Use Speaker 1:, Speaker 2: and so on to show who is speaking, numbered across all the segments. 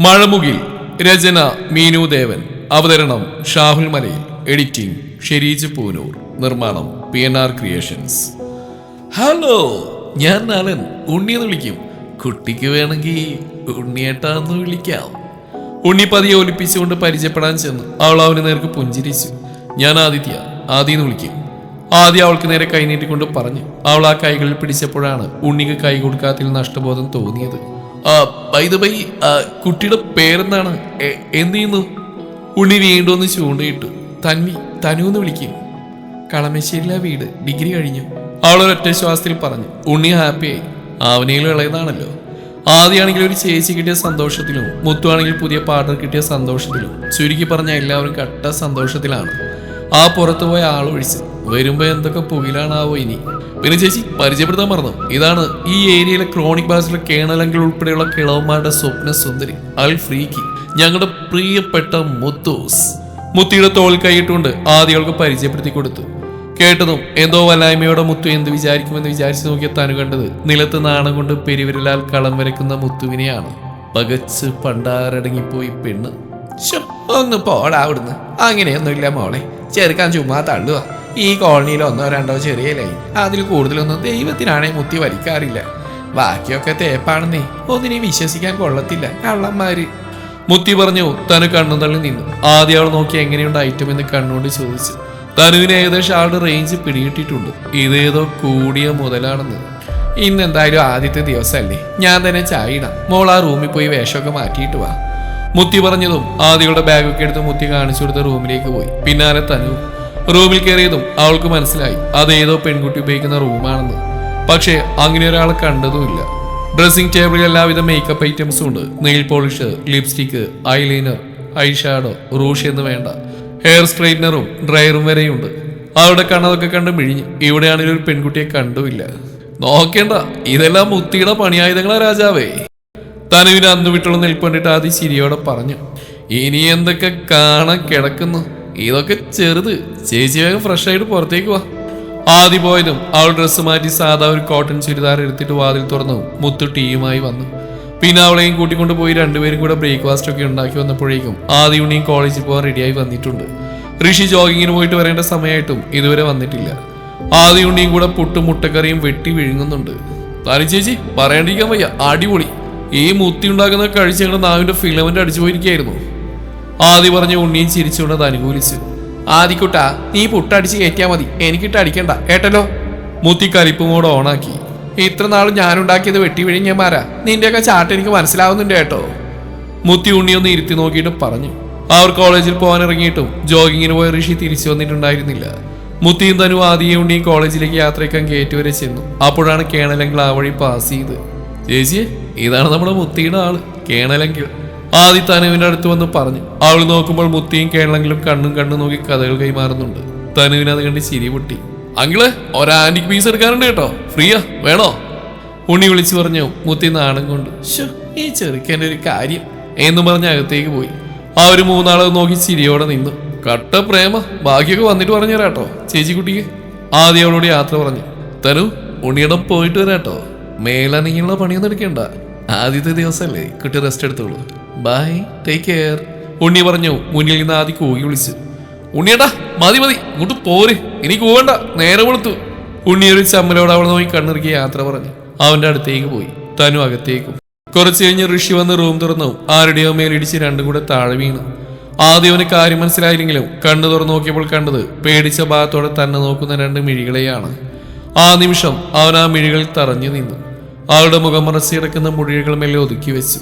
Speaker 1: മഴമുകിൽ രചന മീനു ദേവൻ. അവതരണം ഷാഹുൽ മലയിൽ. എഡിറ്റിംഗ് ഷെരീജ് പൂനൂർ. നിർമ്മാണം P N R creations. Hello ഞാൻ നാലൻ. ഉണ്ണിയെന്ന് വിളിക്കും. കുട്ടിക്ക് വേണമെങ്കിൽ ഉണ്ണിയേട്ടാന്ന് വിളിക്കാം. ഉണ്ണി പതിയെ ഒലിപ്പിച്ചുകൊണ്ട് പരിചയപ്പെടാൻ ചെന്നു അവൾ അവന് നേർക്ക് പുഞ്ചിരിച്ചു. ഞാൻ ആദിത്യ ആദിന്ന് വിളിക്കും. ആദ്യം അവൾക്ക് നേരെ കൈ നീട്ടിക്കൊണ്ട് പറഞ്ഞു അവൾ ആ കൈകളിൽ പിടിച്ചപ്പോഴാണ് ഉണ്ണിക്ക് കൈ കൊടുക്കാത്തിൽ നഷ്ടബോധം തോന്നിയത്. ആ ബൈ ദ ബൈ ആ, കുട്ടിയുടെ പേരെന്താണ്? എന്ത് ചെയ്യുന്നു ഉണ്ണി വീണ്ടും ചൂണ്ടയിട്ടു. തൻവി തനു എന്ന് വിളിക്കും. കളമശ്ശേരിയിലെ വീട് ഡിഗ്രി കഴിഞ്ഞു. അവളൊരൊറ്റ ശ്വാസത്തിൽ പറഞ്ഞു ഉണ്ണി ഹാപ്പിയായി ആവനയിൽ ഇളയതാണല്ലോ. ആദ്യമാണെങ്കിൽ ഒരു ചേച്ചി കിട്ടിയ സന്തോഷത്തിലും മുത്തുവാണെങ്കിൽ പുതിയ പാർട്ണർ കിട്ടിയ സന്തോഷത്തിലും. ചുരുക്കി പറഞ്ഞ എല്ലാവരും കട്ട സന്തോഷത്തിലാണ്. ആ പുറത്തുപോയ ആളൊഴിച്ച്. വരുമ്പോ എന്തൊക്കെ പുകിലാണാവോ ഇനി? പിന്നെ ചേച്ചി പരിചയപ്പെടുത്താൻ മറന്നു. ഇതാണ് ഈ ഏരിയയിലെ ക്രോണിക് ബാസിലെ കേണലങ്കിൽ ഉൾപ്പെടെയുള്ള കിളവന്മാരുടെ സ്വപ്ന സുന്ദരി അൽ ഫ്രീക്കി. ഞങ്ങളുടെ പ്രിയപ്പെട്ട മുത്തൂസ്. മുത്തിയുടെ തോൾ കൈയിട്ടുകൊണ്ട് ആദികൾക്ക് പരിചയപ്പെടുത്തി കൊടുത്തു. കേട്ടതും എന്തോ വല്ലായ്മയോടെ മുത്തു എന്ത് വിചാരിക്കുമെന്ന് വിചാരിച്ചു നോക്കിയ തനു കണ്ടത് നിലത്ത് നാണം കൊണ്ട് പെരുവിരലാൽ കളം വരയ്ക്കുന്ന മുത്തുവിനെയാണ്. പകച്ച് പണ്ടാരടങ്ങിപ്പോയി പെണ്ണ്. ഒന്ന് പോടാ അവിടുന്ന്. അങ്ങനെയൊന്നുമില്ല മോളെ. ചെറുക്കാൻ ചുമ്മാ തള്ളുക ഈ കോളനിയിൽ ഒന്നോ രണ്ടോ ചെറിയ ലൈൻ അതിൽ കൂടുതലൊന്നും ദൈവത്തിനാണെ മുത്തി വലിക്കാറില്ല. ബാക്കിയൊക്കെ തേപ്പാണെന്നേ. ഒന്നിനെയും വിശ്വസിക്കാൻ കൊള്ളത്തില്ല. കള്ളന്മാര്. മുത്തി പറഞ്ഞു തനു കണ്ണു തള്ളി നിന്നു. ആദ്യം അവൾ നോക്കി എങ്ങനെയുണ്ട് ഐറ്റം എന്ന് കണ്ണുകൊണ്ട് ചോദിച്ചു. തനുവിന് ഏകദേശം ആളുടെ റേഞ്ച് പിടികിട്ടിട്ടുണ്ട് ഇതേതോ കൂടിയ മുതലാണെന്ന്. ഇന്ന് എന്തായാലും ആദ്യത്തെ ദിവസമല്ലേ. ഞാൻ തന്നെ ചായ ഇടാം. മോൾ ആ റൂമിൽ പോയി വേഷമൊക്കെ മാറ്റിയിട്ട് വാ. മുത്തി പറഞ്ഞതും ആദ്യയുടെ ബാഗൊക്കെ എടുത്ത് മുത്തി കാണിച്ചു കൊടുത്ത റൂമിലേക്ക് പോയി. പിന്നാലെ തനു റൂമിൽ കയറിയതും അവൾക്ക് മനസ്സിലായി അത് പെൺകുട്ടി ഉപയോഗിക്കുന്ന റൂമാണെന്ന്. പക്ഷേ അങ്ങനെ ഒരാളെ കണ്ടതുമില്ല. ഡ്രസ്സിംഗ് ടേബിളിൽ എല്ലാവിധ മേക്കപ്പ് ഐറ്റംസും ഉണ്ട്. Nail polish lipstick eyeliner eyeshadow shadow rouge എന്ന് വേണ്ട. ഹെയർ സ്ട്രൈറ്റ്നറും ഡ്രയറും വരെയുണ്ട്. അവരുടെ കണ്ണതൊക്കെ കണ്ട് മിഴിഞ്ഞു ഇവിടെയാണെങ്കിൽ ഒരു പെൺകുട്ടിയെ കണ്ടുമില്ല. നോക്കേണ്ട ഇതെല്ലാം മുത്തിയുടെ പണിയായുധങ്ങളാ രാജാവേ. തനുവിന് അന്ന് വിട്ടുള്ള നിൽപ്പണ്ടിട്ട് ആദ്യം ചിരിയോടെ പറഞ്ഞു ഇനി എന്തൊക്കെ കാണാൻ കിടക്കുന്നു? ഇതൊക്കെ ചെറുത്. ചേച്ചി വേഗം ഫ്രഷ് ആയിട്ട് പുറത്തേക്ക് വാ. ആദ്യ പോയതും അവൾ ഡ്രസ്സ് മാറ്റി സാധാ ഒരു കോട്ടൺ ചുരിദാർ എടുത്തിട്ട് വാതിൽ തുറന്നു. മുത്തു ടീയുമായി വന്നു. പിന്നെ അവളെയും കൂട്ടിക്കൊണ്ട് പോയി രണ്ടുപേരും കൂടെ ബ്രേക്ക്ഫാസ്റ്റ് ഒക്കെ ഉണ്ടാക്കി വന്നപ്പോഴേക്കും ആദ്യ ഉണ്ണിയും കോളേജിൽ പോകാൻ റെഡിയായി വന്നിട്ടുണ്ട്. ഋഷി ജോഗിങ്ങിന് പോയിട്ട് വരേണ്ട സമയമായിട്ടും ഇതുവരെ വന്നിട്ടില്ല. ആദ്യ ഉണ്ണിയും കൂടെ പുട്ടും മുട്ടക്കറിയും വെട്ടി വിഴുങ്ങുന്നുണ്ട്. താരി ചേച്ചി പറയാണ്ടിരിക്കാൻ വയ്യ. അടിപൊളി. ഈ മുത്തി ഉണ്ടാക്കുന്ന കഴിച്ച് ഞങ്ങളുടെ നാവിന്റെ ഫിലമെന്റ് അടിച്ചു പോയിരിക്കായിരുന്നു ആദി പറഞ്ഞ ഉണ്ണിയും ചിരിച്ചുകൊണ്ട് അത് അനുകൂലിച്ചു ആദിക്കുട്ട നീ പുട്ടടിച്ച് കയറ്റിയാ മതി. എനിക്കിട്ട് അടിക്കണ്ട. ഏട്ടല്ലോ മുത്തി കരിപ്പുമോട് ഓണാക്കി. ഇത്ര നാളും ഞാനുണ്ടാക്കിയത് വെട്ടി വിഴിഞ്ഞമാരാ നിന്റെയൊക്കെ ചാട്ട് എനിക്ക് മനസ്സിലാവുന്നുണ്ട് കേട്ടോ. മുത്തി ഉണ്ണി ഒന്ന് ഇരുത്തി നോക്കിയിട്ട് പറഞ്ഞു. അവർ കോളേജിൽ പോകാൻ ഇറങ്ങിയിട്ടും ജോഗിങ്ങിന് പോയ ഋഷി തിരിച്ചു വന്നിട്ടുണ്ടായിരുന്നില്ല. മുത്തിയും തനു ആദിയെ ഉണ്ണിയും കോളേജിലേക്ക് യാത്രയ്ക്കാൻ ഗേറ്റ് വരെ ചെന്നു. അപ്പോഴാണ് കേണലെങ്കിൽ ആ വഴി പാസ് ചെയ്ത്. ചേച്ചി ഇതാണ് നമ്മുടെ മുത്തിയുടെ ആൾ. കേണലെങ്കിൽ. ആദി തനുവിന്റെ അടുത്ത് വന്ന് പറഞ്ഞു. അവൾ നോക്കുമ്പോൾ മുത്തിയും കേരളെങ്കിലും കണ്ണും കണ്ണും നോക്കി കഥകൾ കൈമാറുന്നുണ്ട്. തനുവിന് അത് കണ്ട് ചിരി പൊട്ടി. അങ്കിൾ ഒരാന്റിക് പീസ് എടുക്കാറുണ്ട് കേട്ടോ. ഫ്രീയാ വേണോ? ഉണ്ണി വിളിച്ചു പറഞ്ഞു. മുത്തി നാണം കൊണ്ട് "ശ്ശോ, ഈ ചെറുക്കന്റെ ഒരു കാര്യം എന്ന് പറഞ്ഞ് അകത്തേക്ക് പോയി. ആ ഒരു മൂന്നാളെ നോക്കി ചിരിയോടെ നിന്നു. കട്ട പ്രേമ ബാക്കിയൊക്കെ വന്നിട്ട് പറഞ്ഞു തരാട്ടോ ചേച്ചി കുട്ടിക്ക് ആദ്യം അവളോട് യാത്ര പറഞ്ഞു. തനു ഉണ്ണിയിടം പോയിട്ട് വരാട്ടോ മേല നീങ്ങുള്ള പണിയൊന്നും എടുക്കണ്ട. ആദ്യത്തെ ദിവസമല്ലേ കുട്ടി റെസ്റ്റ് എടുത്തോളൂ. ബൈ ടേക്ക് കെയർ ഉണ്ണി പറഞ്ഞു. മുന്നിൽ നിന്ന് ആദ്യം കൂകി വിളിച്ചു. ഉണ്ണിയേട്ടാ മതി മതി. ഇങ്ങോട്ട് പോര്. എനിക്ക് പോകണ്ട നേരെ കൊടുത്തു ഉണ്ണി ഒരു ചമ്മലോട് അവൾ നോക്കി കണ്ണിറുക്കി യാത്ര പറഞ്ഞു. അവന്റെ അടുത്തേക്ക് പോയി. തനു അകത്തേക്കും. കുറച്ചു കഴിഞ്ഞ് ഋഷി വന്ന് റൂം തുറന്നു. ആരുടെയോ മേലിടിച്ച് രണ്ടും കൂടെ താഴെ വീണു. ആദ്യം അവന് കാര്യം മനസ്സിലായില്ലെങ്കിലും കണ്ണു തുറന്നു നോക്കിയപ്പോൾ കണ്ടത് പേടിച്ച ഭാഗത്തോടെ തന്നെ നോക്കുന്ന രണ്ട് മിഴികളെയാണ്. ആ നിമിഷം അവൻ ആ മിഴികളിൽ തറഞ്ഞു നിന്നു. അവളുടെ മുഖം മറച്ചു കിടക്കുന്ന മുഴികൾ മെല്ലെ ഒതുക്കി വെച്ചു.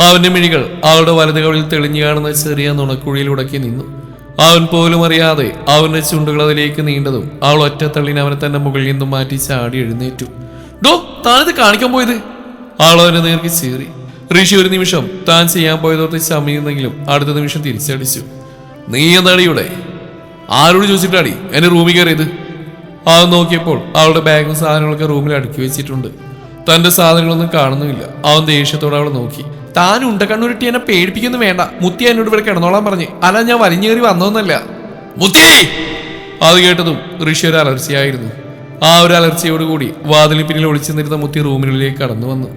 Speaker 1: അവന്റെ മിഴികൾ അവളുടെ വലത് കവിളിൽ തെളിഞ്ഞു കാണുന്ന ചെറിയ നുണക്കുഴിയിൽ ഉടക്കി നിന്നു. അവൻ പോലും അറിയാതെ അവന്റെ ചുണ്ടുകൾ അതിലേക്ക് നീണ്ടതും അവൾ ഒറ്റ തള്ളിന് അവനെ തന്നെ മുകളിൽ നിന്നും മാറ്റി ചാടി എഴുന്നേറ്റു. ഡോ താനിത് കാണിക്കാൻ പോയത്? അവനെ നേർക്ക് ചീറി. ഋഷി ഒരു നിമിഷം. താൻ ചെയ്യാൻ പോയതോർത്ത് ചമയുന്നെങ്കിലും അടുത്ത നിമിഷം തിരിച്ചടിച്ചു. നീ എന്താടിയുടെ ആരോട് ചോദിച്ചിട്ടാടി എന്നെ റൂമിൽ കയറിയത്? അവൻ നോക്കിയപ്പോൾ അവളുടെ ബാഗും സാധനങ്ങളൊക്കെ റൂമിൽ അടുക്കി വെച്ചിട്ടുണ്ട്. തന്റെ സാധനങ്ങളൊന്നും കാണുന്നുമില്ല. അവൻ ദേഷ്യത്തോടെ അവളെ നോക്കി. താൻ ഉണ്ടക്കണ്ണൂരിട്ടി എന്നെ പേടിപ്പിക്കുന്നു വേണ്ട. മുത്തി എന്നോട് ഇവിടെ കിടന്നോളാൻ പറഞ്ഞു. അല്ല ഞാൻ വലിഞ്ഞേറി വന്നോന്നല്ല മുത്തി! അത് കേട്ടതും ഋഷി ഒരു അലർച്ചയായിരുന്നു. ആ ഒരു അലർച്ചയോടുകൂടി വാതിലിന് പിന്നിൽ ഒളിച്ചു നിന്നിരുന്ന മുത്തി റൂമിനുള്ളിലേക്ക് കടന്നു വന്നു.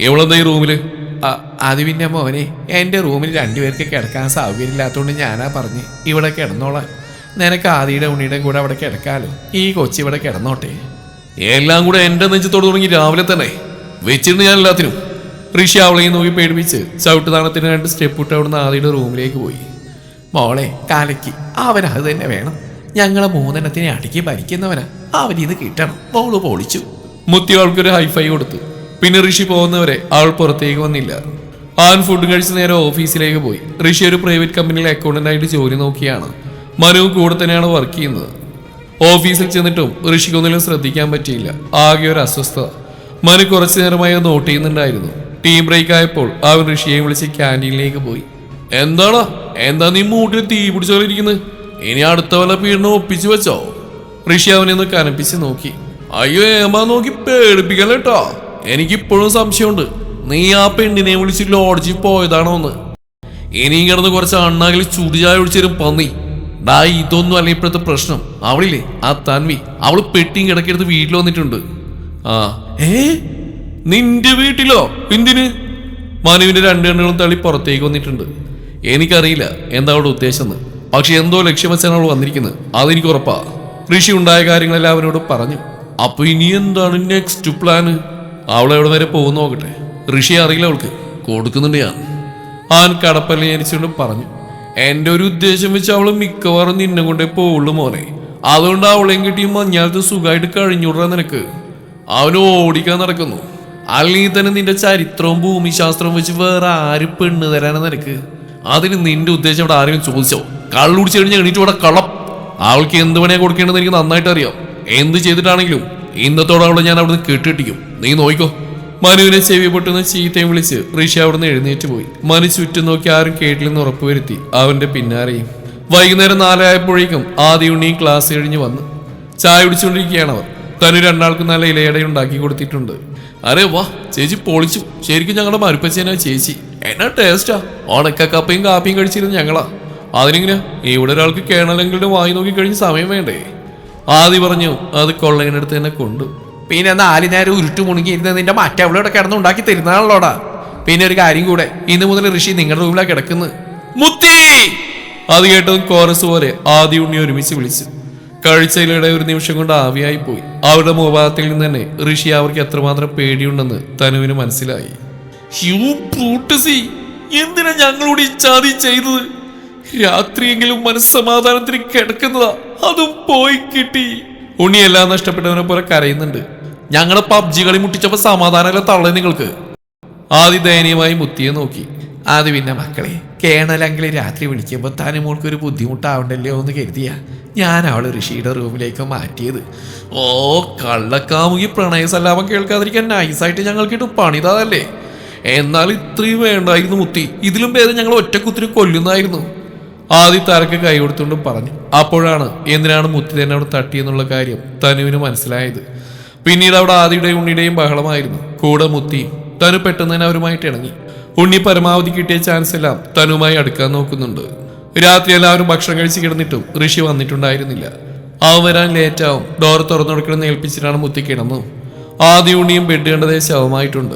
Speaker 1: എവളെന്താ ഈ റൂമിൽ? "അ- അത് പിന്നെ മോനെ എന്റെ റൂമിൽ രണ്ടുപേർക്ക് കിടക്കാൻ സൗകര്യമില്ലാത്തതുകൊണ്ട് ഞാനാ പറഞ്ഞ് ഇവിടെ കിടന്നോളാം. നിനക്ക് ആദിയുടെ ഉണ്ണിയുടെ കൂടെ അവിടെ കിടക്കാലോ. ഈ കൊച്ചി ഇവിടെ കിടന്നോട്ടെ. എല്ലാം കൂടെ എന്റെ നെഞ്ചത്തോട് തുടങ്ങി രാവിലെ തന്നെ. വെച്ചിരുന്നു ഞാൻ എല്ലാത്തിനും. ഋഷി അവളെയും നോക്കി പേടിപ്പിച്ച് ചവിട്ടുതാണത്തിന് രണ്ട് സ്റ്റെപ്പ് ഇട്ട് അവിടുന്ന് ആദിയുടെ റൂമിലേക്ക് പോയി. മോളെ കാലയ്ക്ക് അവനത് തന്നെ വേണം. ഞങ്ങളെ മൂന്നെണ്ണത്തിനെ അടുക്കി ഭരിക്കുന്നവനാ. ഇത് കിട്ടണം. മോൾ പൊളിച്ചു. മുത്തി അവൾക്കൊരു ഹൈഫൈ കൊടുത്തു. പിന്നെ ഋഷി പോകുന്നവരെ അവൾ പുറത്തേക്ക് വന്നില്ല. ആൻ ഫുഡ് കഴിച്ച് നേരെ ഓഫീസിലേക്ക് പോയി. ഋഷി ഒരു പ്രൈവറ്റ് കമ്പനിയിലെ അക്കൗണ്ടന്റായിട്ട് ജോലി നോക്കിയാണ്. മനു കൂടെ തന്നെയാണ് വർക്ക് ചെയ്യുന്നത്. ഓഫീസിൽ ചെന്നിട്ടും ഋഷിക്കൊന്നിലും ശ്രദ്ധിക്കാൻ പറ്റിയില്ല. ആകെ ഒരു അസ്വസ്ഥത. മനു കുറച്ചു നേരമായി നോട്ട് ചെയ്യുന്നുണ്ടായിരുന്നു. ടീം ബ്രേക്ക് ആയപ്പോൾ അവൻ ഋഷിയെ വിളിച്ച് ക്യാന്റീനിലേക്ക് പോയി. എന്താടാ? എന്താ നീ മൂട്ടിൽ തീ പിടിച്ചോളിരിക്കുന്നത് ഇനി അടുത്ത വല്ല പീഡനം ഒപ്പിച്ചു വെച്ചോ. ഋഷി അവനെ ഒന്ന് കനപ്പിച്ച് നോക്കി. അയ്യോ ഏമാ നോക്കി പേടിപ്പിക്കല കേട്ടോ എനിക്കിപ്പോഴും സംശയമുണ്ട്. നീ ആ പെണ്ണിനെ വിളിച്ച് ലോഡ്ജിൽ പോയതാണോ എന്ന് ഇനിയും കിടന്ന് കുറച്ച് അണ്ണാകിൽ ചുടിചായ ഒഴിച്ചരും പന്നി. ഡാ ഇതൊന്നും അല്ല ഇപ്പോഴത്തെ പ്രശ്നം. അവളില്ലേ? ആ തൻവി. അവൾ പെട്ടിയും കിടക്കെടുത്ത് വീട്ടിൽ വന്നിട്ടുണ്ട്. ആ. ഏ? നിന്റെ വീട്ടിലോ? എന്തിന്? മനുവിന്റെ രണ്ട് കണ്ണുകളും തള്ളി പുറത്തേക്ക് വന്നിട്ടുണ്ട്. എനിക്കറിയില്ല എന്താ അവളുടെ ഉദ്ദേശം എന്ന് പക്ഷെ എന്തോ ലക്ഷ്യം അവൾ വന്നിരിക്കുന്നത് അതെനിക്ക് ഉറപ്പാ. ഋഷി ഉണ്ടായ കാര്യങ്ങളെല്ലാം അവനോട് പറഞ്ഞു. അപ്പൊ ഇനി എന്താണ് നെക്സ്റ്റ് പ്ലാൻ അവൾ എവിടെ വരെ പോകുന്ന നോക്കട്ടെ. ഋഷി അറിയില്ല അവൾക്ക്. കൊടുക്കുന്നുണ്ട് ഞാൻ. ആൻ കടപ്പല്ലി പറഞ്ഞു. എന്റെ ഒരു ഉദ്ദേശം വെച്ച് അവൾ മിക്കവാറും നിന്നെ കൊണ്ടേ പോവുള്ളൂ മോനെ. അതുകൊണ്ട് അവളെയും കിട്ടി മഞ്ഞാലത്ത് സുഖമായിട്ട് കഴിഞ്ഞുവിടാൻ നിനക്ക്. അവന് ഓടിക്കാൻ നടക്കുന്നു. അല്ലെങ്കിൽ തന്നെ നിന്റെ ചരിത്രവും ഭൂമിശാസ്ത്രവും വെച്ച് വേറെ ആര് പെണ്ണ് തരാനാ നിനക്ക്? അതിന് നിന്റെ ഉദ്ദേശം ഇവിടെ ആരെങ്കിലും ചോദിച്ചോ? കള്ളുടിച്ച് കഴിഞ്ഞ് എണീറ്റ് ഇവിടെ കള്ളം. അവൾക്ക് എന്ത് പണിയാ കൊടുക്കേണ്ടതെന്ന് എനിക്ക് നന്നായിട്ട് അറിയാം. എന്ത് ചെയ്തിട്ടാണെങ്കിലും ഇന്നത്തോടെ അവളെ ഞാൻ അവിടുന്ന് കെട്ടിട്ടിക്കും നീ നോയിക്കോ. മനുവിനെ ചെവി ചീത്തയും വിളിച്ച് ഋഷി അവിടുന്ന് എഴുന്നേറ്റ് പോയി. മനു ചുറ്റും നോക്കി ആരും കേട്ടില്ലെന്ന് ഉറപ്പുവരുത്തി അവന്റെ പിന്നാരെയും വൈകുന്നേരം നാലായപ്പോഴേക്കും ആദ്യ ഉണ്ണിയും ക്ലാസ് കഴിഞ്ഞ് വന്നു. ചായ കുടിച്ചുകൊണ്ടിരിക്കുകയാണ് അവർ തനു രണ്ടാൾക്ക് നല്ല ഇലയട ഉണ്ടാക്കി കൊടുത്തിട്ടുണ്ട്. അരെ വാ ചേച്ചി പൊളിച്ചു. ശരിക്കും ഞങ്ങളുടെ മരുപ്പച്ചേനാ ചേച്ചി. എന്നാ ടേസ്റ്റാ. ഉണക്ക കപ്പയും കാപ്പിയും കഴിച്ചിരുന്നു ഞങ്ങളാ. അതിനിങ്ങനെ? ഇവിടെ ഒരാൾക്ക് കേണലെങ്കിലും വായി നോക്കി കഴിഞ്ഞ് സമയം വേണ്ടേ? ആദി പറഞ്ഞു അത് കൊള്ളയിനടുത്ത് തന്നെ കൊണ്ടു. പിന്നെ നാല് നേരം ഉരുട്ടു മുണുങ്ങിയിരുന്ന നിന്റെ മറ്റവളോടെ കിടന്ന് ഉണ്ടാക്കി തരുന്നതാണല്ലോടാ. പിന്നെ ഒരു കാര്യം കൂടെ ഇന്ന് മുതൽ ഋഷി നിങ്ങളുടെ റൂമിലാണ് കിടക്കുന്നത് മുത്തി! അത് കേട്ടതും കോറസ് പോലെ ആദി ഉണ്ണി ഒരുമിച്ച് വിളിച്ചു. കാഴ്ചയിലൂടെ ഒരു നിമിഷം കൊണ്ട് ആവിയായി പോയി അവരുടെ മുഖഭാഗത്തിൽ നിന്ന് തന്നെ ഋഷി അവർക്ക് എത്രമാത്രം പേടിയുണ്ടെന്ന് തനുവിന് മനസ്സിലായി. എന്തിനാ ഞങ്ങളോട് ഈ ചാതി ചെയ്തത്? രാത്രിയെങ്കിലും മനസ്സമാധാനത്തിന് കിടക്കുന്നതാ അതും പോയി കിട്ടി. ഉണ്ണി എല്ലാം നഷ്ടപ്പെട്ടവനെ പോലെ കരയുന്നുണ്ട്. ഞങ്ങളെ പബ്ജി കളി മുട്ടിച്ചപ്പോ സമാധാനമല്ല തള്ളേ നിങ്ങൾക്ക്. ആദി ദയനീയമായി മുത്തിയെ നോക്കി. അത് പിന്നെ മക്കളെ കേണലെങ്കിൽ രാത്രി വിളിക്കുമ്പോൾ താനും മോൾക്ക് ഒരു ബുദ്ധിമുട്ടാവണ്ടല്ലോ എന്ന് കരുതിയ ഞാൻ അവളെ ഋഷിയുടെ റൂമിലേക്ക് മാറ്റിയത്. ഓ കള്ളക്കാമുകി പ്രണയ സല്ലാപം കേൾക്കാതിരിക്കാൻ നൈസായിട്ട് ഞങ്ങൾക്കിട്ട് പണിതാതല്ലേ. എന്നാൽ ഇത്രയും വേണ്ടായിരുന്നു മുത്തി. ഇതിലും ഭേദം ഞങ്ങൾ ഒറ്റക്കുത്തിരി കൊല്ലുന്നായിരുന്നു. ആദ്യ തലക്ക് കൈ കൊടുത്തുകൊണ്ട് പറഞ്ഞു അപ്പോഴാണ് എന്തിനാണ് മുത്തി തന്നെ അവിടെ തട്ടിയെന്നുള്ള കാര്യം തനുവിന് മനസ്സിലായത്. പിന്നീട് അവിടെ ആദിയുടെയും ഉണ്ണിയുടെയും ബഹളമായിരുന്നു. കൂടെ മുത്തി തനു പെട്ടെന്ന് തന്നെ അവരുമായിട്ട് ഇണങ്ങി. ഉണ്ണി പരമാവധി കിട്ടിയ ചാൻസ് എല്ലാം തനുമായി അടുക്കാൻ നോക്കുന്നുണ്ട്. രാത്രി എല്ലാവരും ഭക്ഷണം കഴിച്ച് കിടന്നിട്ടും ഋഷി വന്നിട്ടുണ്ടായിരുന്നില്ല. അവൻ വരാൻ ലേറ്റാവും ഡോർ തുറന്നു കൊടുക്കണമെന്ന് ഏൽപ്പിച്ചിട്ടാണ് മുത്തി കിടന്നു ആദ്യ ഉണ്ണിയും ബെഡ് കണ്ടതേ ശവമായിട്ടുണ്ട്.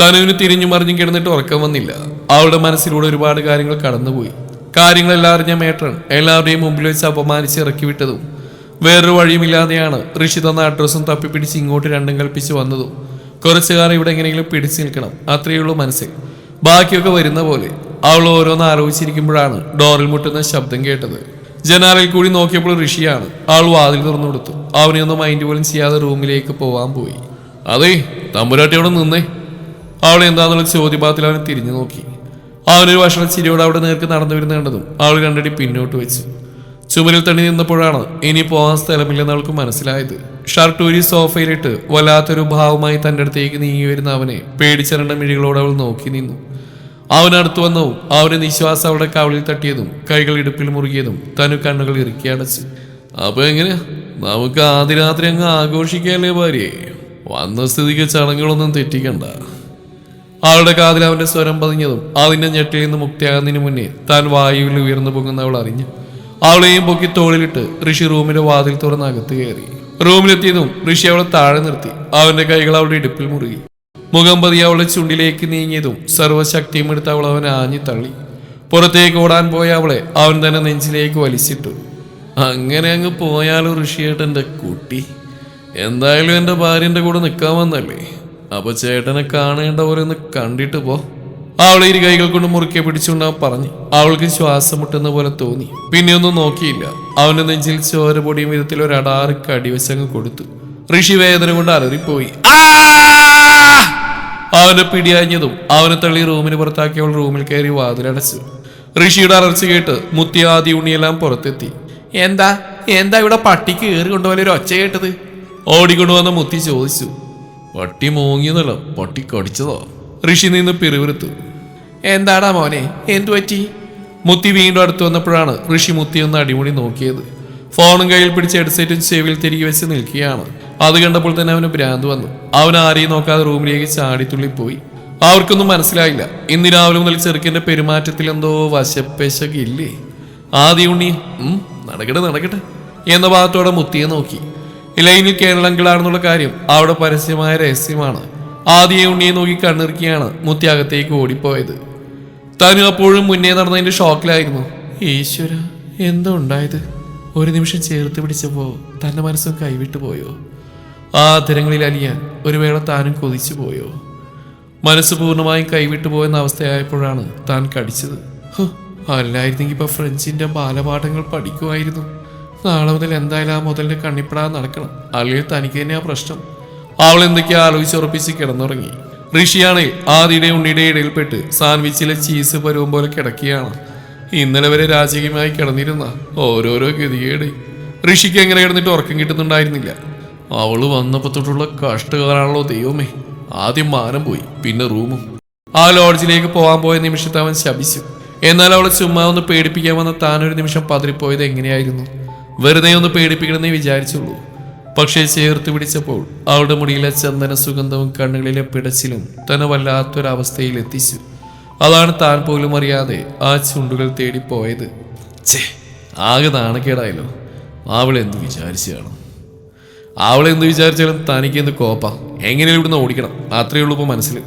Speaker 1: തനുവിന് തിരിഞ്ഞു മറിഞ്ഞു കിടന്നിട്ട് ഉറക്കം വന്നില്ല. അവളുടെ മനസ്സിലൂടെ ഒരുപാട് കാര്യങ്ങൾ കടന്നുപോയി. കാര്യങ്ങളെല്ലാം അറിഞ്ഞ മേട്രൺ എല്ലാവരുടെയും മുമ്പിൽ വെച്ച് അപമാനിച്ച് ഇറക്കി വിട്ടതും വേറൊരു വഴിയുമില്ലാതെയാണ് ഋഷി തന്ന അഡ്രസ്സും തപ്പിപ്പിടിച്ച് ഇങ്ങോട്ട് രണ്ടും കൽപ്പിച്ച് വന്നതും. കുറച്ചു കാലം ഇവിടെ എങ്ങനെയെങ്കിലും പിടിച്ചു നിൽക്കണം. അത്രയേ ഉള്ളൂ മനസ്സിൽ ബാക്കിയൊക്കെ വരുന്ന പോലെ അവൾ ഓരോന്ന് ആലോചിച്ചിരിക്കുമ്പോഴാണ് ഡോറിൽ മുട്ടുന്ന ശബ്ദം കേട്ടത്. ജനാലയിൽ കൂടി നോക്കിയപ്പോൾ ഋഷിയാണ്. അവൾ വാതിൽ തുറന്നു കൊടുത്തു. അവനെ ഒന്നും മൈൻഡ് പോലും ചെയ്യാതെ റൂമിലേക്ക് പോവാൻ പോയി. അതെ തമ്പുരാട്ടി അവിടെ നിന്നേ. അവൾ എന്താണെന്നുള്ള ചോദ്യപാത്തിൽ അവനെ തിരിഞ്ഞു നോക്കി. അവനൊരു ഭക്ഷണ ചിരിയോട് അവിടെ നേർക്ക് നടന്നു വരുന്ന കണ്ടതും അവൾ രണ്ടടി പിന്നോട്ട് വെച്ചു. ചുമരിൽ തണി നിന്നപ്പോഴാണ് ഇനി പോകാൻ സ്ഥലമില്ലെന്ന് അവൾക്ക് മനസ്സിലായത്. ഷർട്ട് ഊരി സോഫയിലിട്ട് വല്ലാത്തൊരു ഭാവമായി തന്റെ അടുത്തേക്ക് നീങ്ങി വരുന്ന അവനെ പേടിച്ചിരണ്ട മിഴികളോട് അവൾ നോക്കി നിന്നു. അവൻ അടുത്തു വന്നവും അവന്റെ നിശ്വാസം അവളുടെ കവളിൽ തട്ടിയതും കൈകൾ ഇടുപ്പിൽ മുറുകിയതും തനു കണ്ണുകൾ ഇറുക്കി അടച്ചു. അപ്പൊ എങ്ങനെയാ നമുക്ക് ആദ്യ രാത്രി അങ്ങ് ആഘോഷിക്കാല്ലേ ഭാര്യയെ വന്ന സ്ഥിതിക്ക് ചടങ്ങുകളൊന്നും തെറ്റിക്കണ്ട. അവളുടെ കാതിൽ അവന്റെ സ്വരം പതിഞ്ഞതും അതിന്റെ ഞെട്ടിൽ നിന്ന് മുക്തിയാകുന്നതിന് മുന്നേ താൻ വായുവിൽ ഉയർന്നു പൊങ്ങുന്ന അവൾ അറിഞ്ഞു. അവളെയും പൊക്കി തോളിലിട്ട് ഋഷി റൂമിന്റെ വാതിൽ തുറന്ന് അകത്ത് കയറി. റൂമിലെത്തിയതും ഋഷി അവളെ താഴെ നിർത്തി. അവന്റെ കൈകൾ അവളുടെ ഇടുപ്പിൽ മുറുകി. മുഖം പതി അവളുടെ ചുണ്ടിലേക്ക് നീങ്ങിയതും സർവശക്തിയും എടുത്ത് അവൾ അവനെ ആഞ്ഞു തള്ളി. പുറത്തേക്ക് ഓടാൻ പോയ അവളെ അവൻ തന്നെ നെഞ്ചിലേക്ക് വലിച്ചിട്ടു. അങ്ങനെ അങ്ങ് പോയാലോ ഋഷിയേട്ടന്റെ കുട്ടി? എന്തായാലും എന്റെ ഭാര്യന്റെ കൂടെ നിൽക്കാൻ വന്നല്ലേ? അപ്പൊ ചേട്ടനെ കാണേണ്ടവരൊന്ന് കണ്ടിട്ട് പോ. അവളെ ഇരു കൈകൾ കൊണ്ട് മുറുക്കെ പിടിച്ചുകൊണ്ട് അവൻ പറഞ്ഞു അവൾക്ക് ശ്വാസം മുട്ടുന്ന പോലെ തോന്നി. പിന്നെ ഒന്നും നോക്കിയില്ല. അവന്റെ നെഞ്ചിൽ ചോര പൊടിയും വിധത്തിൽ ഒരു അടാറ് കടിവശങ്ങ് കൊടുത്തു. ഋഷി വേദന കൊണ്ട് അലറിപ്പോയി. അവനെ പിടിയാഞ്ഞതും അവനെ തള്ളി റൂമിന് പുറത്താക്കി അവൾ റൂമിൽ കയറി വാതിലടച്ചു. ഋഷിയുടെ അലർച്ച കേട്ട് മുത്തി ആദ്യ ഉണ്ണിയെല്ലാം പുറത്തെത്തി. എന്താ? എന്താ ഇവിടെ പട്ടിക്ക് കയറി കൊണ്ടുപോലെ ഒരു ഒച്ച കേട്ടത്? ഓടിക്കൊണ്ടുവന്ന മുത്തി ചോദിച്ചു പട്ടി മോങ്ങിയതല്ല പട്ടി കടിച്ചതോ? ഋഷി നിന്ന് പിറുവിറുത്തു എന്താടാ മോനെ? എന്തു പറ്റി? മുത്തി വീണ്ടും അടുത്ത് വന്നപ്പോഴാണ് ഋഷി മുത്തി ഒന്ന് അടിമുടി നോക്കിയത്. ഫോണും കയ്യിൽ പിടിച്ച് ഹെഡ്സെറ്റും ചെവിയിൽ തിരികെ വെച്ച് നിൽക്കുകയാണ്. അത് കണ്ടപ്പോൾ തന്നെ അവന് ഭ്രാന്ത് വന്നു. അവൻ ആരെയും നോക്കാതെ റൂമിലേക്ക് ചാടിത്തുള്ളി പോയി. അവർക്കൊന്നും മനസ്സിലായില്ല. ഇന്ന് രാവിലെ മുതൽ ചെറുക്കന്റെ പെരുമാറ്റത്തിൽ എന്തോ വശപ്പശകില്ലേ? ആദ്യ ഉണ്ണി നടക്കട്ടെ നടക്കട്ടെ എന്ന ഭാഗത്തോടെ മുത്തിയെ നോക്കി. ലൈനിൽ കേരളങ്കിളാണെന്നുള്ള കാര്യം അവിടെ പരസ്യമായ രഹസ്യമാണ്. ആദ്യ ഉണ്ണിയെ നോക്കി കണ്ണിറുക്കിയാണ് മുത്തിയാകത്തേക്ക് ഓടിപ്പോയത്. താനും അപ്പോഴും മുന്നേ നടന്നതിന്റെ ഷോക്കിലായിരുന്നു. ഈശ്വര എന്തോ ഉണ്ടായത്? ഒരു നിമിഷം ചേർത്ത് പിടിച്ചപ്പോ തന്റെ മനസ്സും കൈവിട്ടു പോയോ? ആ തരങ്ങളിൽ അലിയാൻ ഒരു വേള താനും കൊതിച്ചു പോയോ? മനസ്സ് പൂർണമായും കൈവിട്ടു പോയെന്ന അവസ്ഥയായപ്പോഴാണ് താൻ കടിച്ചത്. അല്ലായിരുന്നെങ്കിൽ ഇപ്പൊ ഫ്രഞ്ചിന്റെ ബാലപാഠങ്ങൾ പഠിക്കുമായിരുന്നു. നാളെ മുതൽ എന്തായാലും ആ മുതലിന്റെ കണ്ണിപ്പെടാതെ നടക്കണം. അല്ലെങ്കിൽ തനിക്ക് തന്നെയാ പ്രശ്നം. അവൾ എന്തൊക്കെയോ ആലോചിച്ചുറപ്പിച്ച് കിടന്നുറങ്ങി ഋഷിയാണെങ്കിൽ ആദിയുടെ ഉണ്ണിയുടെ ഇടയിൽപ്പെട്ട് സാൻഡ്വിച്ചിലെ ചീസ് പരുവം പോലെ കിടക്കുകയാണ്. ഇന്നലെ വരെ രാജകീയമായി കിടന്നിരുന്ന ഓരോരോ ഗതികേട്. ഋഷിക്ക് എങ്ങനെ കിടന്നിട്ട് ഉറക്കം കിട്ടുന്നുണ്ടായിരുന്നില്ല. അവൾ വന്നപ്പോ തൊട്ടുള്ള കഷ്ടകാലാണല്ലോ ദൈവമേ. ആദ്യം മാനം പോയി പിന്നെ റൂമും. ആ ലോഡ്ജിലേക്ക് പോകാൻ പോയ നിമിഷത്തെ അവൻ ശപിച്ചു. എന്നാൽ അവളെ ചുമ്മാ ഒന്ന് പേടിപ്പിക്കാൻ വന്ന താനൊരു നിമിഷം പതറിപ്പോയത് എങ്ങനെയായിരുന്നു? വെറുതെ ഒന്ന് പേടിപ്പിക്കണമെന്നേ വിചാരിച്ചുള്ളൂ. പക്ഷേ ചേർത്ത് പിടിച്ചപ്പോൾ അവളുടെ മുടിയിലെ ചന്ദന സുഗന്ധവും കണ്ണുകളിലെ പിടച്ചിലും തന്നെ വല്ലാത്തൊരവസ്ഥയിൽ എത്തിച്ചു അതാണ് താൻ പോലും അറിയാതെ ആ ചുണ്ടുകൾ തേടിപ്പോയത്. ചേ ആകെ നാണക്കേടായല്ലോ. അവളെന്ത് വിചാരിച്ചാണ്? അവളെന്ത് വിചാരിച്ചാലും തനിക്ക് എന്ത് കോപ്പ. എങ്ങനെയും ഇവിടുന്ന് ഓടിക്കണം. അത്രയേ ഉള്ളൂ ഇപ്പോൾ മനസ്സിൽ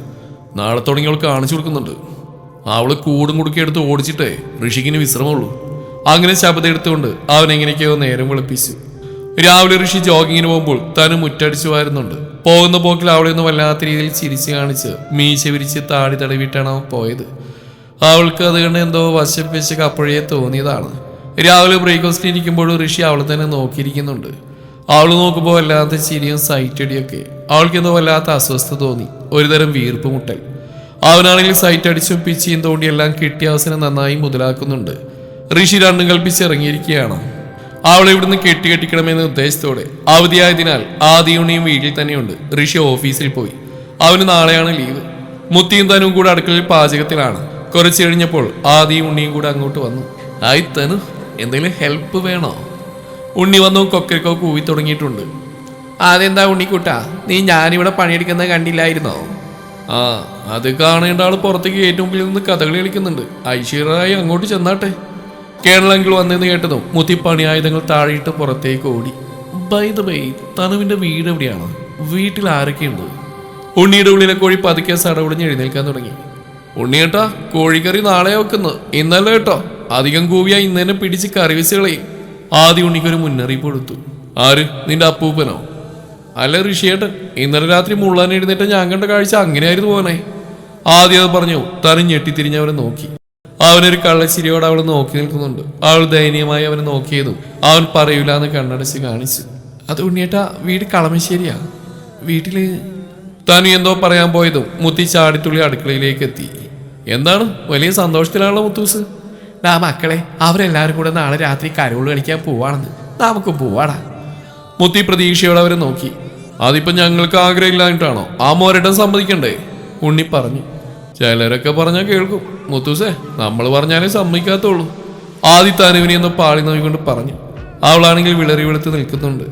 Speaker 1: നാളെ തുടങ്ങി അവൾ കാണിച്ചു കൊടുക്കുന്നുണ്ട്. അവൾ കൂടും കുടുക്കി എടുത്ത് ഓടിച്ചിട്ടേ ഋഷിക്കിന് വിശ്രമമുള്ളൂ. അങ്ങനെ ശബ്ദം എടുത്തുകൊണ്ട് അവൻ എങ്ങനെയൊക്കെയോ നേരം വെളുപ്പിച്ചു. രാവിലെ ഋഷി ജോഗിങ്ങിന് പോകുമ്പോൾ തന്നെ മുറ്റടിച്ചു വരുന്നുണ്ട്. പോകുന്ന പോക്കിൽ അവളെ ഒന്നും വല്ലാത്ത രീതിയിൽ ചിരിച്ചു കാണിച്ച് മീശ വിരിച്ച് താടി തടവിട്ടാണ് അവൻ പോയത്. അവൾക്ക് അത് കണ്ട് എന്തോ വശപ്പിശക്ക് അപ്പോഴേ തോന്നിയതാണ്. രാവിലെ ബ്രേക്ക്ഫാസ്റ്റ് ഇരിക്കുമ്പോഴും ഋഷി അവളെ തന്നെ നോക്കിയിരിക്കുന്നുണ്ട്. അവൾ നോക്കുമ്പോൾ വല്ലാത്ത ചിരിയും സൈറ്റടിയൊക്കെ. അവൾക്ക് എന്തോ വല്ലാത്ത അസ്വസ്ഥ തോന്നി. ഒരുതരം വീർപ്പ് മുട്ടൽ. അവനാണെങ്കിൽ സൈറ്റ് അടിച്ചും പിച്ചിയും തോണ്ടി എല്ലാം കിട്ടിയ അവസരം നന്നായി മുതലാക്കുന്നുണ്ട്. ഋഷി രണ്ടും കൽപ്പിച്ച് ഇറങ്ങിയിരിക്കുകയാണ്. അവളെ ഇവിടുന്ന് കെട്ടിക്കെട്ടിക്കണമെന്ന ഉദ്ദേശത്തോടെ അവധിയായതിനാൽ ആദിയുണിയും വീട്ടിൽ തന്നെയുണ്ട്. ഋഷി ഓഫീസിൽ പോയി. അവന് നാളെയാണ് ലീവ്. മുത്തിയും തനും കൂടെ അടുക്കളയിൽ പാചകത്തിലാണ്. കുറച്ച് കഴിഞ്ഞപ്പോൾ ആദിയും ഉണ്ണിയും കൂടെ അങ്ങോട്ട് വന്നു. ആയി തനു എന്തെങ്കിലും ഹെൽപ്പ് വേണോ? ഉണ്ണി വന്നു കൊക്കരക്കോ കൂവി തുടങ്ങിയിട്ടുണ്ട്. അതെന്താ ഉണ്ണിക്കുട്ടാ? നീ ഞാനിവിടെ പണിയെടുക്കുന്നത് കണ്ടില്ലായിരുന്നോ? ആ അത് കാണേണ്ട ആൾ പുറത്തേക്ക് ഏറ്റവും മുമ്പിൽ നിന്ന് കഥകളി കളിക്കുന്നുണ്ട്. ഐശ്വര്യറായി അങ്ങോട്ട് ചെന്നാട്ടെ. കേരളെങ്കിൽ വന്നെന്ന് കേട്ടതും മുത്തി പണിയായുധങ്ങൾ താഴെയിട്ട് പുറത്തേക്ക് ഓടി. ബൈ ദ ബൈ തനുവിന്റെ വീട് എവിടെയാണ്? വീട്ടിൽ ആരൊക്കെയുണ്ട്? ഉണ്ണിയുടെ ഉള്ളിലെ കോഴി പതുക്കെ സടവിടിഞ്ഞ് എഴുന്നേൽക്കാൻ തുടങ്ങി. ഉണ്ണിയേട്ടാ കോഴിക്കറി നാളെ വെക്കുന്നു ഇന്നല്ല കേട്ടോ അധികം കൂവിയാ ഇന്ന് തന്നെ പിടിച്ച് കറി വെച്ച് കളയും ആദ്യ ഉണ്ണിക്കൊരു മുന്നറിയിപ്പ് കൊടുത്തു. ആര്? നിന്റെ അപ്പൂപ്പനോ? അല്ല ഋഷിയേട്ടൻ ഇന്നലെ രാത്രി മുള്ളാൻ എഴുന്നേറ്റ ഞാൻ കണ്ട കാഴ്ച അങ്ങനെയായിരുന്നു പോകണേ ആദ്യം അത് പറഞ്ഞു തറി ഞെട്ടിത്തിരിഞ്ഞവരെ നോക്കി. അവനൊരു കള്ളച്ചിരിയോടെ അവൾ നോക്കി നിൽക്കുന്നുണ്ട്. അവൾ ദയനീയമായി അവനെ നോക്കിയതും അവൻ പറയൂല എന്ന് കണ്ണടച്ച് കാണിച്ചു. അത് ഉണ്ണിയേട്ടാ വീട് കളമശ്ശേരിയാ. വീട്ടിൽ തനു എന്തോ പറയാൻ പോയതും മുത്തി ചാടിത്തുള്ളി അടുക്കളയിലേക്ക് എത്തി. എന്താണ്? വലിയ സന്തോഷത്തിലാണല്ലോ മുത്തൂസ്. ഡാ മക്കളെ അവരെല്ലാവരും കൂടെ നാളെ രാത്രി കരോൾ കളിക്കാൻ പോവാണെന്ന്. നമുക്ക് പോവാടാ. മുത്തി പ്രതീക്ഷയോടെ അവരെ നോക്കി. അതിപ്പോ ഞങ്ങൾക്ക് ആഗ്രഹമില്ലാഞ്ഞിട്ടാണോ? ആ മോരട്ടം സമ്മതിക്കണ്ടേ? ഉണ്ണി പറഞ്ഞു. ചിലരൊക്കെ പറഞ്ഞാൽ കേൾക്കും. മുത്തൂസേ നമ്മൾ പറഞ്ഞാലേ സമ്മതിക്കാത്തുള്ളൂ. ആദ്യ തനുവിനെ ഒന്ന് പാളി നോക്കിക്കൊണ്ട് പറഞ്ഞു. അവളാണെങ്കിൽ വിളറി വെളുത്ത് നിൽക്കുന്നുണ്ട്.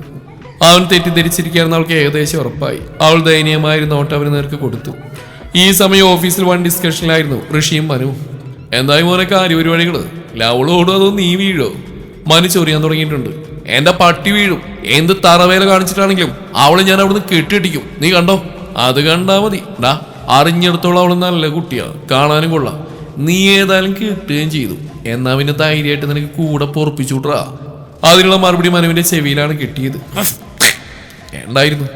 Speaker 1: അവൻ തെറ്റിദ്ധരിച്ചിരിക്കുകയാണെന്ന് അവൾക്ക് ഏകദേശം ഉറപ്പായി. അവൾ ദയനീയമായ ഒരു നോട്ട് അവന് നേർക്ക് കൊടുത്തു. ഈ സമയം ഓഫീസിൽ വൺ ഡിസ്കഷനിലായിരുന്നു ഋഷിയും മനുവും. എന്തായി മോനെ കാര്യപരിപാടികൾ ലവൾ ഓടും അതോ നീ വീഴോ? മനു ചൊറിയാൻ തുടങ്ങിയിട്ടുണ്ട്. എന്റെ പട്ടി വീഴും. എന്ത് തറവേല കാണിച്ചിട്ടാണെങ്കിലും അവളെ ഞാൻ അവിടുന്ന് കെട്ടിട്ടിക്കും നീ കണ്ടോ? അത് കണ്ടാ മതി. ഡാ. അറിഞ്ഞിടത്തോളം അവൾ നല്ല കുട്ടിയാ. കാണാനും കൊള്ളാം. നീ ഏതായാലും കിട്ടുകയും ചെയ്തു. എന്നാ പിന്നെ ധൈര്യമായിട്ട് നിനക്ക് കൂടെ പൊറപ്പിച്ചു വിട്രാ. അതിനുള്ള മറുപടി മനുവിന്റെ ചെവിയിലാണ് കിട്ടിയത്. ഉണ്ടായിരുന്നു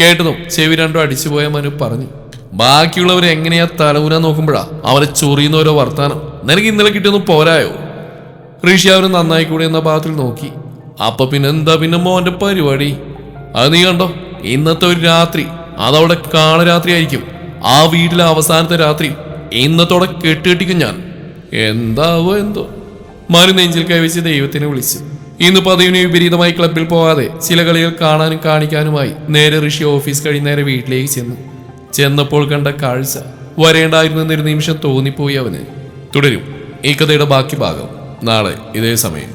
Speaker 1: കേട്ടതും ചെവി രണ്ടും അടിച്ചുപോയ മനു പറഞ്ഞു ബാക്കിയുള്ളവർ എങ്ങനെയാ തലവുന നോക്കുമ്പോഴാ അവരെ ചൊറിയുന്ന ഓരോ വർത്താനം? നിനക്ക് ഇന്നലെ കിട്ടിയൊന്നും പോരായോ? ഋഷി അവർ നന്നായി കൂടി എന്ന ഭാഗത്തിൽ നോക്കി. അപ്പൊ പിന്നെ എന്താ പിന്നെ മോന്റെ പരിപാടി? അത് നീ കണ്ടോ? ഇന്നത്തെ ഒരു രാത്രി. അതവിടെ കാളരാത്രി ആയിരിക്കും ആ വീട്ടിലെ അവസാനത്തെ രാത്രി ഇന്നത്തോടെ കെട്ടുകെട്ടിക്കും ഞാൻ. എന്താവോ എന്തോ. മരു നെഞ്ചിൽ കൈവച്ച് ദൈവത്തിനെ വിളിച്ചു. ഇന്ന് പതിവിന് വിപരീതമായി ക്ലബിൽ പോകാതെ ചില കളികൾ കാണാനും കാണിക്കാനുമായി നേരെ ഋഷി ഓഫീസ് കഴിഞ്ഞ് നേരെ വീട്ടിലേക്ക് ചെന്നു. ചെന്നപ്പോൾ കണ്ട കാഴ്ച വരേണ്ടായിരുന്നെന്നൊരു നിമിഷം തോന്നിപ്പോയി അവന്. തുടരും. ഈ കഥയുടെ ബാക്കി ഭാഗം നാളെ ഇതേ സമയം.